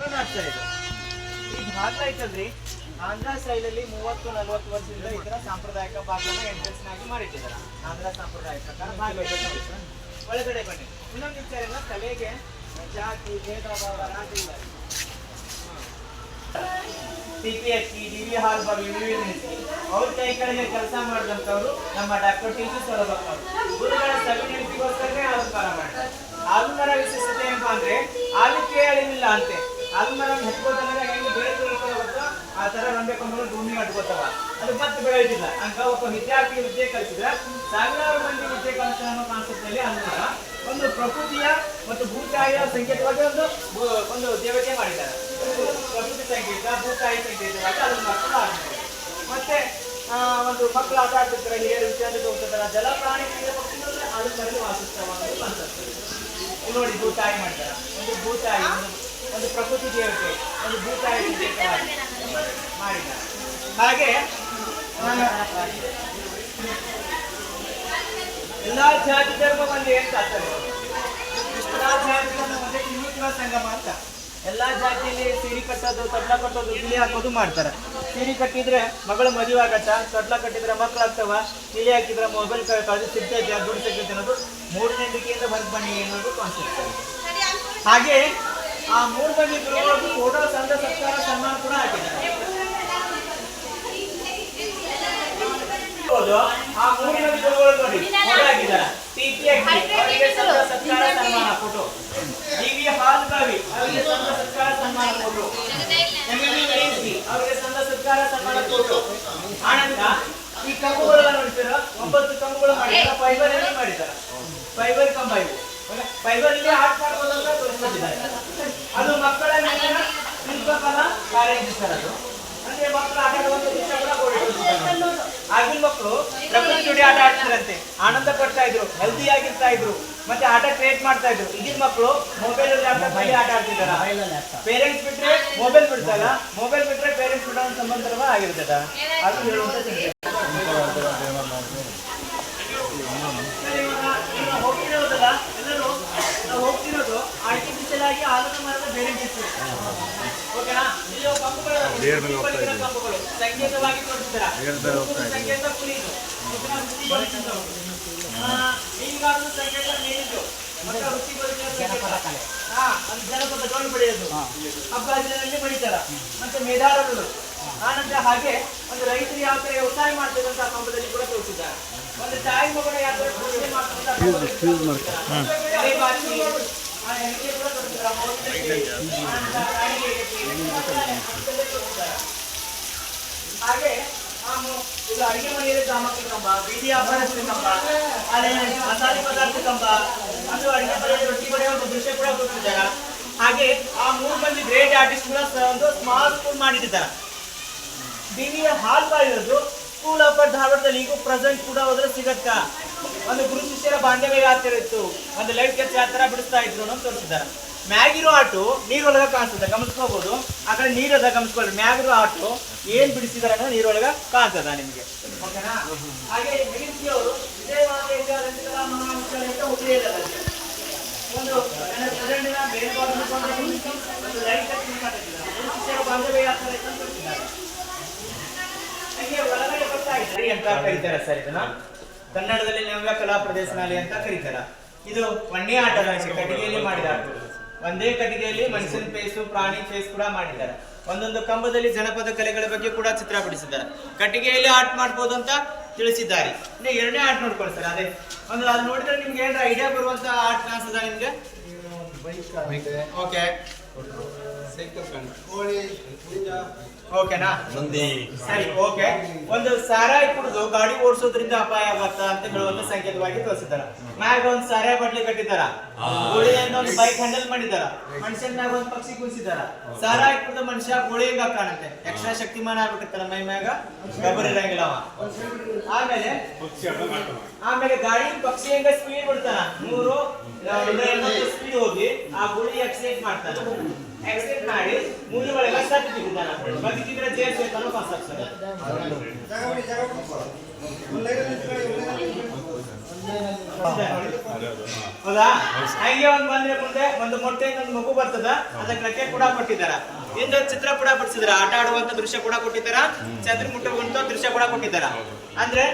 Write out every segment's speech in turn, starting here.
ಮಾಡ್ತಾರೆ ಇದು ಈ ಭಾಗ ಐತಲ್ರಿ. ಆಂಧ್ರ ಸ್ಟೈಲಲ್ಲಿ ಮೂವತ್ತು, ನಲವತ್ತು ವರ್ಷದಿಂದ ತರ ಸಾಂಪ್ರದಾಯಿಕ ಭಾಗನ ಎಂಟ್ರೆನ್ಸ್ ನಾಗಿ ಮಾಡಿಟ್ಟಿದ್ದಾರೆ ಆಂಧ್ರ ಸಾಂಪ್ರದಾಯಿಕ ಪ್ರಕಾರ ಭಾಗ ಐತೆ. ಒಳಗಡೆ ಬನ್ನಿ. ಇನ್ನೊಂದು ವಿಚಾರ ತಲೆಗೆ ಜಾತಿ ಭೇದ ಭಾವ ರಾಜ ಇಲ್ಲ. C P S C D V ಅವ್ರ ಕೈ ಕಡೆಗೆ ಕೆಲಸ ಮಾಡಿದಂಥವ್ರು ನಮ್ಮ ಡಾಕ್ಟರ್ ಟಿ ಸಿ ಸೌಲಭ್ಯ ಗುರುಗಳ ಸಭೆ ನೆನಪಿಗೋಸ್ಕರನೇ ಅಲಂಕಾರ ಮಾಡ್ತಾರೆ ಆಲಮರ ವಿಶೇಷತೆ ಏನಪ್ಪಾ ಅಂದ್ರೆ, ಆಲಿಕೆ ಅಳಿವಿಲ್ಲ ಅಂತೆ. ಆಲಮರ ಹಚ್ಕೋತಂದ್ರೆ ಹೆಂಗೆ ಇರ್ತಾವತ್ತೋ ಆ ತರ ರಂಬೆ ಕೊಂಬಳು ಭೂಮಿಗೆ ಅಡ್ಕೋತಾವ ಅದು ಮತ್ತೆ ಬೆಳೆಯೋದಿಲ್ಲ ಹಂಗ ಒಬ್ಬ ವಿದ್ಯಾರ್ಥಿ ವಿದ್ಯೆ ಕಲಿಸಿದ್ರೆ ಸಾವಿರಾರು ಮಂದಿ ವಿದ್ಯೆ ಕಲಿಸ್ತಾರ ಅನ್ನೋ ಕಾನ್ಸೆಪ್ಟ್ ಅಲ್ಲಿ ಆಲಮರ ಒಂದು ಪ್ರಕೃತಿಯ ಮತ್ತು ಭೂತಾಯಿಯ ಸಂಕೇತವಾಗಿ ಒಂದು ಒಂದು ದೇವತೆ ಮಾಡಿದ್ದಾರೆ. ಪ್ರಕೃತಿ ಸಂಕೇತ, ಭೂತಾಯಿ ಸಂಕೇತವಾಗಿ ಅದನ್ನು ಮಕ್ಕಳು ಆಡ್ತಾರೆ ಮತ್ತೆ ಒಂದು ಮಕ್ಕಳು ಆಟ ಆಡ್ತಿರ್ತಾರೆ ಹಿರಿಯರು ವಿದ್ಯಾರ್ಥಿ ಹೋಗ್ತಿರ್ತಾರೆ ಜಲ ಪ್ರಾಣಿ ಪಕ್ಷಿಗಳು ಅದು ಕರೆದು ವಾಸಿಸ್ತಾವ ಅನ್ನೋದು ಕಾನ್ಸೆಪ್ಟ್. ನೋಡಿ ಭೂತಾಯಿ ಮಾಡ್ತಾರೆ ಒಂದು ಭೂತಾಯಿ ಒಂದು ಪ್ರಕೃತಿ ದೇವತೆ ಒಂದು ಭೂತ ಮಾಡಿದ ಹಾಗೆ ಎಲ್ಲ ಜಾತಿ ಧರ್ಮ ಒಂದೇ ಅಂತ ಆಗ್ತದೆ ಎಲ್ಲಾ ಜಾತಿ ಧರ್ಮ ಒಂದೇ ತ್ರಿಮೂರ್ತಿಗಳ ಸಂಗಮ ಅಂತ ಎಲ್ಲ ಜಾತಿಯಲ್ಲಿ ಸೀರೆ ಕಟ್ಟೋದು ತಡ್ಲ ಕಟ್ಟೋದು ಇಲ್ಲಿ ಹಾಕೋದು ಮಾಡ್ತಾರೆ. ಸೀರೆ ಕಟ್ಟಿದ್ರೆ ಮಗಳು ಮದುವೆ ಆಗತ್ತ? ತಡ್ಲ ಕಟ್ಟಿದ್ರೆ ಮಕ್ಳು ಆಗ್ತವ? ಇಲ್ಲಿ ಹಾಕಿದ್ರೆ ಮೊಬೈಲ್ ಕಳೆದು ಸಿಗ್ತೈತೆ ದುಡ್ಡು ಸಿಗ್ತೈತೆ ಅನ್ನೋದು ಮೂಢನಂಬಿಕೆಯಿಂದ ಹೊರಗೆ ಬನ್ನಿ ಅನ್ನೋದು ಕಾನ್ಸೆಪ್ಟ್ ಹಾಗೆ ಆ ಮೂರು ಮಂದಿ ಗುರುಗಳಿಗೂ ಫೋಟೋ ಸಂಘ ಸತ್ಕಾರ ಸನ್ಮಾನ ಕೂಡ ಹಾಕಿದ್ದಾರೆ. ಆ ಮೂರು ಮಂದಿ ಗುರುಗಳು ನೋಡಿ ಫೋಟೋ ಹಾಕಿದ್ದಾರೆ ಅವರಿಗೆ ಸಂಘ ಸತ್ಕಾರ ಸನ್ಮಾನ ಫೋಟೋ ಡಿವಿ ಹಾಲ್ ಬಾವಿ ಅವರಿಗೆ ಸಂಘ ಸತ್ಕಾರ ಸನ್ಮಾನ ಫೋಟೋ ಮೆಡಿಸಿ ಅವರಿಗೆ ಸಂಘ ಸತ್ಕಾರ ಸನ್ಮಾನ ಫೋಟೋ ಆನಂದ ಈ ಕಂಬುಗಳೆಲ್ಲ ನೋಡ್ತೀರ? ಒಂಬತ್ತು ಕಂಬುಗಳು ಮಾಡಿದ್ದಾರೆ. ಫೈಬರ್ ಎಲ್ಲ ಮಾಡಿದ್ದಾರೆ. ಫೈಬರ್ ಕಂಬ ಇವು. ಫೈಬರ್ ಇಲ್ಲಿ ಆಟ ಮಾಡ್ಬೋದು ಅಂತ ತೋರಿಸ್ಕೊಟ್ಟಿದ್ದಾರೆ ಅದು ಮಕ್ಕಳ ಮೇಲಿನ ಶಿಲ್ಪಕಲಾ ಸರ್ ಅದು. ಅಂದ್ರೆ ಮಕ್ಕಳು ಆಟ ಆಡುವಂತ ಕೂಡ. ಆಗಿನ ಮಕ್ಕಳು ಪ್ರಕೃತಿ ಜೋಡಿ ಆಟ ಆಡ್ತಾರಂತೆ ಆನಂದ ಪಡ್ತಾ ಇದ್ರು ಹೆಲ್ದಿ ಆಗಿರ್ತಾ ಇದ್ರು ಮತ್ತೆ ಆಟ ಕ್ರಿಯೇಟ್ ಮಾಡ್ತಾ ಇದ್ರು. ಈಗಿನ ಮಕ್ಕಳು ಮೊಬೈಲ್ ಅಲ್ಲಿ ಆಟ ಆಡ್ತಿದಾರ ಪೇರೆಂಟ್ಸ್ ಬಿಟ್ರೆ ಮೊಬೈಲ್ ಬಿಡ್ತಾರ ಮೊಬೈಲ್ ಬಿಟ್ರೆ ಪೇರೆಂಟ್ಸ್ ಬಿಡೋ ಸಂಬಂಧವ ಸಂಬಂಧ ಆಗಿರ್ತದ ಅದು. ಹೇಳುವಂತ ಹೋಗ್ತಿರೋದಲ್ಲ? ಎಲ್ಲರೂ ನಾವು ಹೋಗ್ತಿರೋದು ಆರ್ಟಿಫಿಷಿಯಲ್ ಆಗಿ ಆಲೋಚನೆ ಜನಪದ ಡೋಲು ಬಡಿಯೋದು ಹಬ್ಬ ಹರಿದಿನದಲ್ಲಿ ಬಡಿತಾರ ಮತ್ತೆ ಮೇದಾರರು ಆನಂತರ ಹಾಗೆ ಒಂದು ರೈತರು ಯಾವ ತರ ವ್ಯವಸಾಯ ಮಾಡ್ತಾರೆ ಅಂತ ಕಂಬದಲ್ಲಿ ಕೂಡ ತೋರಿಸಿದ್ದಾರೆ. ಒಂದು ತಾಯಿ ಮಗನ ಯಾವ ತರ ಮಾಡ್ತಾರೆ ಅಂತ. ಹಾಗೆ ಇದು ಅಡಿಗೆ ಮನೆಯಲ್ಲಿ ಸಾಮಗ್ರಿ ಕಂಬ, ಬೀದಿ ವ್ಯಾಪಾರಸ್ಥರ ಕಂಬ ಅದೇ ಮಸಾಲೆ ಪದಾರ್ಥ ಕಂಬ ಅದು ಅಡಿಗೆ ಮನೆಯಲ್ಲಿ ರೊಟ್ಟಿ ಬರೆಯೋ ಒಂದು ದೃಶ್ಯ ಕೂಡ ತೋರಿಸಿದ್ದಾರೆ ಹಾಗೆ ಆ ಮೂರು ಮಂದಿ ಗ್ರೇಟ್ ಆರ್ಟಿಸ್ಟ್ ಕೂಡ ಒಂದು ಸ್ಮಾಲ್ ಸ್ಕೂಲ್ ಮಾಡಿದ್ದಾರೆ ಡಿವಿಯ ಹಾಲ್ ಬಾಳಿರೋದು ಸ್ಕೂಲ್ ಆಫ್ ಧಾರವಾಡದಲ್ಲಿ ಈಗೂ ಪ್ರೆಸೆಂಟ್ ಕೂಡ ಹೋದ್ರೆ ಸಿಗತ್ತಾ? ಒಂದು ಗುರು ಶಿಷ್ಯರ ಬಾಂಧವ್ಯ ಯಾವ ತರ ಇತ್ತು. ಒಂದು ಲೈಟ್ ಕೆಲಸ ಯಾವ ತರ ಬಿಡಿಸ್ತಾ ಇದ್ರು ಅನ್ನೋದು ತೋರಿಸಿದ್ದಾರೆ. ಮ್ಯಾಗಿರೋ ಆಟು ನೀರೊಳಗ ಕಾಣಿಸ್ತದೆ ಗಮನಿಸ್ಕೋಬಹುದು ಆ ಕಡೆ ನೀರದ ಗಮನಿಸ್ಕೊಳ್ಳಿ ಮ್ಯಾಗಿರೋ ಆಟು ಏನ್ ಬಿಡಿಸಿದಾರೆ ಅಂದ್ರೆ ನೀರೊಳಗ ಕಾಣ್ತದ ನಿಮ್ಗೆ? ಓಕೆನಾ? ಹಾಗೆ ಅವರು ಅಂತ ಒಂದು ಕರೀತಾರೆ ಸರ್ ಇದನ್ನ. ಕನ್ನಡದಲ್ಲಿ ನಿಮ್ಗೆ ಕಲಾ ಪ್ರದರ್ಶನಾಲಯ ಅಂತ ಕರೀತಾರೆ. ಇದು ಮಣ್ಣಿ ಆಟದ ಕಟ್ಟಿಗೆಯಲ್ಲಿ ಮಾಡಿದ ಆಟ ಒಂದೇ ಕಟ್ಟಿಗೆಯಲ್ಲಿ ಮನುಷ್ಯನ ಫೇಸು ಪ್ರಾಣಿ ಫೇಸ್ ಕೂಡ ಮಾಡಿದ್ದಾರೆ. ಒಂದೊಂದು ಕಂಬದಲ್ಲಿ ಜನಪದ ಕಲೆಗಳ ಬಗ್ಗೆ ಕೂಡ ಚಿತ್ರ ಬಿಡಿಸಿದ್ದಾರೆ. ಕಟ್ಟಿಗೆಯಲ್ಲಿ ಆರ್ಟ್ ಮಾಡ್ಬೋದು ಅಂತ ತಿಳಿಸಿದ್ದಾರೆ. ಇನ್ನು ಎರಡನೇ ಆರ್ಟ್ ನೋಡ್ಕೊಳ್ಳಿ ಸರ್ ಅದೇ. ಒಂದು ಅದು ನೋಡಿದ್ರೆ ನಿಮ್ಗೆ ಏನಾರ ಐಡಿಯಾ ಬರುವಂತ ಆರ್ಟ್ ಕಾಣಿಸ್ತದ ನಿಮ್ಗೆ? ಓಕೆ ಓಕೆನಾ? ಸರಿ ಓಕೆ. ಒಂದು ಸಾರಾಯಿ ಕುಡಿದು ಗಾಡಿ ಓಡಿಸೋದ್ರಿಂದ ಅಪಾಯ ಆಗತ್ತ ಅಂತ ಹೇಳುವಂತ ಸಂಕೇತವಾಗಿ ತೋರಿಸಿದಾರ ಮ್ಯಾಗ ಒಂದ್ ಸಾರಾಯಿ ಬಟ್ಲಿ ಕಟ್ಟಿದಾರ ಗೋಳಿಯಿಂದ ಒಂದು ಬೈಕ್ ಹ್ಯಾಂಡಲ್ ಮಾಡಿದಾರ ಮನುಷ್ಯನ ಮ್ಯಾಗ ಒಂದ್ ಪಕ್ಷಿ ಕುಣಿಸಿದಾರ ಸಾರಾಯಿ ಕುಡಿದ ಮನುಷ್ಯ ಹಿಂಗ ಕಾಣುತ್ತೆ? ಎಕ್ಸ್ಟ್ರಾ ಶಕ್ತಿಮಾನ ಆಗ್ಬಿಟ್ಟಿರ್ತಾರ ಮೈ ಮ್ಯಾಗ? ಗಬರಿ ಇರಂಗಿಲ್ಲ ಆಮೇಲೆ ಆಮೇಲೆ ಗಾಡಿ ಪಕ್ಷಿ ಹೆಂಗ ಸ್ಪೀಡ್ ಬಿಡ್ತಾನ? ನೂರು ಸ್ಪೀಡ್ ಹೋಗಿ ಆ ಗುಳಿ ಎಕ್ಸೈಟ್ ಮಾಡ್ತಾನ. ಆಕ್ಸಿಡೆಂಟ್ ಮಾಡಿ, ಮೂಲಗಳೆಲ್ಲ ಸತ್ತು ಬಿದ್ದಾನ ಬದುಕಿದ್ರೆ ಜೇರ್ ಸೇರ್ತಾನೋ ಹೌದಾ? ಹಂಗೆ ಒಂದ್ ಬಂದ್ರೆ ಮುಂದೆ ಒಂದು ಮೊಟ್ಟೆ ಒಂದು ಮಗು ಬರ್ತದ. ಅದಕ್ಕೆ ರೆಕ್ಕೆ ಕೂಡ ಕೊಟ್ಟಿದ್ದಾರ. ಇನ್ನೊಂದು ಚಿತ್ರ ಕೂಡ ಬಿಡಿಸಿದಾರ. ಆಟ ಆಡುವಂತ ದೃಶ್ಯ ಕೂಡ ಕೊಟ್ಟಿದ್ದಾರ. ಚಂದ್ರ ಮುಟ್ಟುವಂತ ದೃಶ್ಯ ಕೂಡ ಕೊಟ್ಟಿದ್ದಾರ. ಅಂದ್ರೆ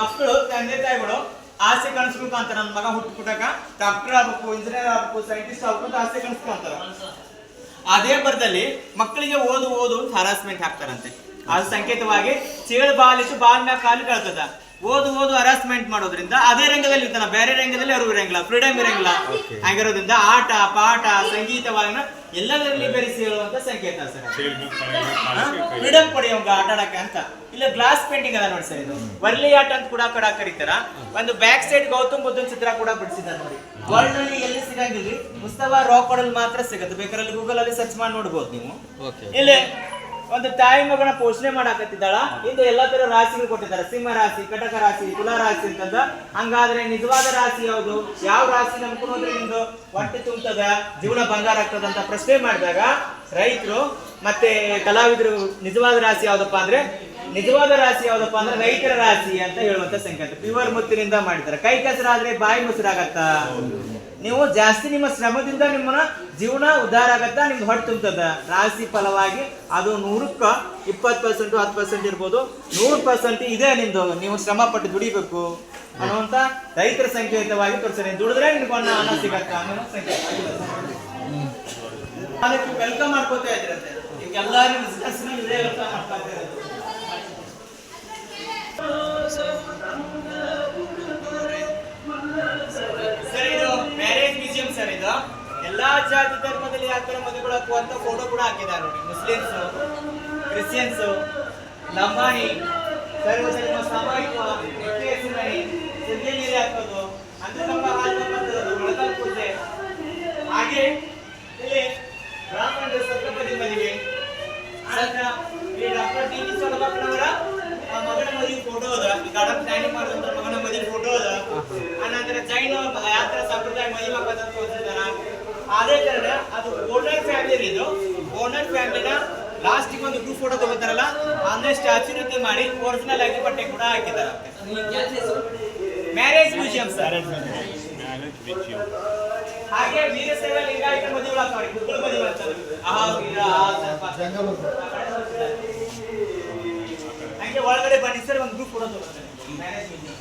ಮಕ್ಕಳು, ತಂದೆ ತಾಯಿಗಳು ಆಸೆ ಕಾಣಿಸ್ಬೇಕು ಅಂತ ನನ್ನ ಮಗ ಹುಟ್ಟು ಡಾಕ್ಟರ್ ಆಗ್ಬೇಕು, ಇಂಜಿನಿಯರ್ ಆಗ್ಬೇಕು, ಸೈಂಟಿಸ್ಟ್ ಆಗ್ಬೇಕು ಆಸೆ ಅಂತಾರ. ಅದೇ ಬರದಲ್ಲಿ ಮಕ್ಕಳಿಗೆ ಓದು ಓದು ಅಂತ ಹರಾಸ್ಮೆಂಟ್ ಹಾಕ್ತಾರಂತೆ. ಆ ಸಂಕೇತವಾಗಿ ಚೇಳು ಬಾಲಿಸು ಬಾಲ್ ಮ್ಯಾಗ ಕಾಲು ಕಳ್ತದ. ಓದು ಓದು ಹರಾಸ್ಮೆಂಟ್ ಮಾಡೋದ್ರಿಂದ ಅದೇ ರಂಗದಲ್ಲಿ ಇರ್ತಾನ. ಬೇರೆ ರಂಗದಲ್ಲಿ ಅವರು ಇರಂಗಿಲ್ಲ. ಫ್ರೀಡಮ್ ಇರಂಗಿಲ್ಲ. ಹಾಗಿರೋದ್ರಿಂದ ಆಟ ಪಾಠ ಸಂಗೀತವಾಗಿ ಎಲ್ಲದರಲ್ಲಿ ಬೆರೆಸಿ ಹೇಳುವಂತ ಸಂಕೇತ ಸರ್. ಫ್ರೀಡಮ್ ಪಡೆಯೋಂಗ ಆಟ ಆಡಕ್ಕೆ ಅಂತ. ಇಲ್ಲ ಗ್ಲಾಸ್ ಪೇಂಟಿಂಗ್ ಅದ ನೋಡಿ ಸರ್ ಇದು. ವರ್ಲಿ ಆಟ ಅಂತ ಕೂಡ ಕಡ ಕರೀತಾರ ಒಂದು ಬ್ಯಾಕ್ ಸೈಡ್ ಗೌತಮ್ ಬುದ್ಧನ್ ಚಿತ್ರ ಕೂಡ ಬಿಡಿಸಿದ್ದಾರೆ ನೋಡಿ. ವರ್ಲ್ಡ್ ಅಲ್ಲಿ ಎಲ್ಲಿ ಸಿಗಂಗಿಲ್ಲ ಮುಸ್ತಫಾ ರಾಕ್ ಮಾತ್ರ ಸಿಗುತ್ತೆ. ಬೇಕಾದ್ರೆ ಗೂಗಲ್ ಅಲ್ಲಿ ಸರ್ಚ್ ಮಾಡಿ ನೋಡ್ಬೋದು ನೀವು. ಇಲ್ಲಿ ಒಂದು ತಾಯಿ ಮಗನ ಪೋಷಣೆ ಮಾಡಾಕತ್ತಿದ್ದಾಳ. ಇಂದು ಎಲ್ಲಾ ತರ ರಾಶಿಗಳು ಕೊಟ್ಟಿದ್ದಾರೆ. ಸಿಂಹ ರಾಶಿ, ಕಟಕ ರಾಶಿ, ತುಲಾ ರಾಶಿ ಅಂತಂದ ಹಂಗಾದ್ರೆ ನಿಜವಾದ ರಾಶಿ ಯಾವುದು? ಯಾವ ರಾಶಿ ನಂಬ್ಕೊಂಡ್ರೆ ನಿಮ್ದು ಹೊಟ್ಟೆ ತುಂಬತದ, ಜೀವನ ಬಂಗಾರ ಆಗ್ತದ ಅಂತ ಪ್ರಶ್ನೆ ಮಾಡಿದಾಗ ರೈತರು ಮತ್ತೆ ಕಲಾವಿದರು ನಿಜವಾದ ರಾಶಿ ಯಾವ್ದಪ್ಪ ಅಂದ್ರೆ, ನಿಜವಾದ ರಾಶಿ ಯಾವ್ದಪ್ಪ ಅಂದ್ರೆ ರೈತರ ರಾಶಿ ಅಂತ ಹೇಳುವಂತ ಸಂಕೇತ. ಪ್ಯೂರ್ ಮುತ್ತಿನಿಂದ ಮಾಡಿದ್ದಾರೆ. ಕೈ ಕಸರಾದ್ರೆ ಬಾಯಿ ಮೊಸರಾಗತ್ತ? ನೀವು ಜಾಸ್ತಿ ನಿಮ್ಮ ಶ್ರಮದಿಂದ ನಿಮ್ಮನ್ನ ಜೀವನ ಉದ್ಧಾರ ಆಗತ್ತ ನಿಮ್ದು ಹೊಟ್ಟೆ ತುಂಬತದ? ರಾಶಿ ಫಲವಾಗಿ ಅದು ನೂರಕ್ಕ ಇಪ್ಪತ್ತು ಪರ್ಸೆಂಟ್ ಹತ್ತು ಪರ್ಸೆಂಟ್ ಇರ್ಬೋದು. ನೂರು ಪರ್ಸೆಂಟ್ ಇದೆ ನಿಮ್ದು. ನೀವು ಶ್ರಮ ಪಟ್ಟು ದುಡಿಬೇಕು ಅನ್ನುವಂತ ರೈತರ ಸಂಕೇತವಾಗಿ ತೋರಿಸ್ತಾರೆ. ದುಡಿದ್ರೆ ನಿಮ್ಗೆ ಅನ್ನ ಅನ್ನ ಸಿಗತ್ತ. ಅನ್ನೋ ಸಂಕೇತ. ವೆಲ್ಕಮ್ ಮಾಡ್ಕೋತಾ ಇದ್ರಂತೆ ಈಗ ಎಲ್ಲಾರು ಬಿಸ್ನೆಸ್ ಇದೇ ವೆಲ್ಕಮ್ ಜಾತಿ ಧರ್ಮದಲ್ಲಿ ತರ ಮದುವೆಗಳು ಅಂತ ಫೋಟೋ ಕೂಡ ಹಾಕಿದ್ದಾರೆ ನೋಡಿ. ಮುಸ್ಲಿಮ್ಸ್, ಕ್ರಿಶ್ಚಿಯನ್ಸ್, ಲಂಬಾಣಿ ಸರ್ವಧರ್ಮ ಸಾಮಾಜಿಕ ಹಾಕೋದು ಅಂದ್ರೆ ನಮ್ಮ ಹಾಗೆ ಇಲ್ಲಿ ಮದುವೆ. Doctor T. ವಿ ಮಗನ ಮದುವೆ ಫೋಟೋ ಅದ. ಗಾರ್ಡನ್ ಪ್ಲಾನಿಂಗ್ ಮಗನ ಫೋಟೋ ಅದ. ಜೈನ ಯಾತ್ರ ಸಂಪ್ರದಾಯ ಮದುವೆ ಅದೇ ಅದು ಓನರ್ ಫ್ಯಾಮಿಲಿ ಇದು ಓನರ್ ಫ್ಯಾಮಿಲಿನ ಲಾಸ್ಟಿಗೆ ಒಂದು ಗ್ರೂಪ್ ಫೋಟೋ ತಗೋತಾರಲ್ಲ ಅಂದ್ರೆ ಸ್ಟ್ಯಾಚ್ಯೂ ಮಾಡಿ ಒರಿಜಿನಲ್ ಆಗಿ ಬಟ್ಟೆ ಕೂಡ ಹಾಕಿದ್ದಾರೆ ಮ್ಯಾರೇಜ್ ಮ್ಯೂಸಿಯಂ ಸರ್ ಹಾಗೆ ವೀರಶೈವ ಲಿಂಗಾಯತ ಮದುವೆ ಗುರುಗಳ ಸರ್ಪ ಹಂಗೆ ಒಳಗಡೆ ಬನ್ನಿ ಸರ್ ಒಂದು ಗ್ರೂಪ್ ಕೂಡ ತಗೋತಾರೆ ಮ್ಯಾರೇಜ್ ಮ್ಯೂಸಿಯಂ